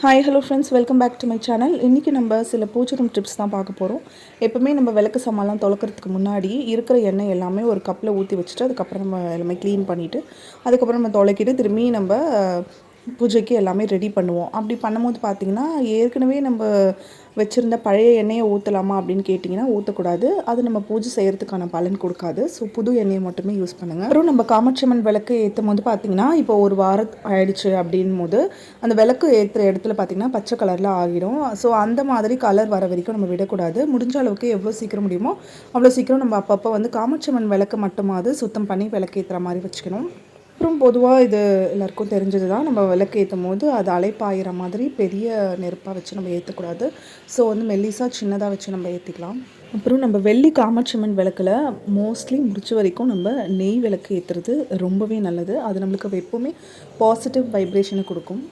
Hi hello friends welcome back to my channel இன்றைக்கி நம்ம சில பூஜை டிப்ஸ் தான் பார்க்க போகிறோம் எப்போவுமே நம்ம விளக்கு சாமான்லாம் தொலைக்கிறதுக்கு முன்னாடி இருக்கிற எண்ணெய் எல்லாமே ஒரு கப்பில் ஊற்றி வச்சுட்டு அதுக்கப்புறம் நம்ம எல்லாமே க்ளீன் பண்ணிவிட்டு அதுக்கப்புறம் நம்ம தொலைக்கிட்டு திரும்பி நம்ம பூஜைக்கு எல்லாமே ரெடி பண்ணுவோம். அப்படி பண்ணும்போது பார்த்திங்கன்னா ஏற்கனவே நம்ம வச்சுருந்த பழைய எண்ணெயை ஊற்றலாமா அப்படின்னு கேட்டிங்கன்னா ஊற்றக்கூடாது அது நம்ம பூஜை செய்கிறதுக்கான பலன் கொடுக்காது. ஸோ புது எண்ணெயை மட்டுமே யூஸ் பண்ணுங்கள் அப்புறம் நம்ம காமாட்சியம்மன் விளக்கு ஏற்றும் போது பார்த்திங்கன்னா இப்போ ஒரு வாரம் ஆயிடுச்சு அப்படின் போது அந்த விளக்கு ஏற்றுற இடத்துல பார்த்திங்கன்னா பச்சை கலரில் ஆகிடும். ஸோ அந்த மாதிரி கலர் வர வரைக்கும் நம்ம விடக்கூடாது. முடிஞ்ச அளவுக்கு எவ்வளோ சீக்கிரம் முடியுமோ அவ்வளோ சீக்கிரம் நம்ம அப்பப்போ வந்து காமாட்சியம்மன் விளக்கு மட்டுமாவது சுத்தம் பண்ணி விளக்கு ஏற்றுற மாதிரி வச்சுக்கணும். அப்புறம் பொதுவாக இது எல்லாருக்கும் தெரிஞ்சது தான் நம்ம விளக்கு ஏற்றும் போது அது அலைப்பாயிற மாதிரி பெரிய நெருப்பாக வச்சு நம்ம ஏற்றக்கூடாது ஸோ வந்து மெல்லிசாக சின்னதாக வச்சு நம்ம ஏற்றிக்கலாம் அப்புறம் நம்ம வெள்ளி காமாட்சியம்மன் விளக்கில் மோஸ்ட்லி முடிச்ச வரைக்கும் நம்ம நெய் விளக்கு ஏற்றுறது ரொம்பவே நல்லது. அது நம்மளுக்கு எப்போவுமே பாசிட்டிவ் வைப்ரேஷனை கொடுக்கும்.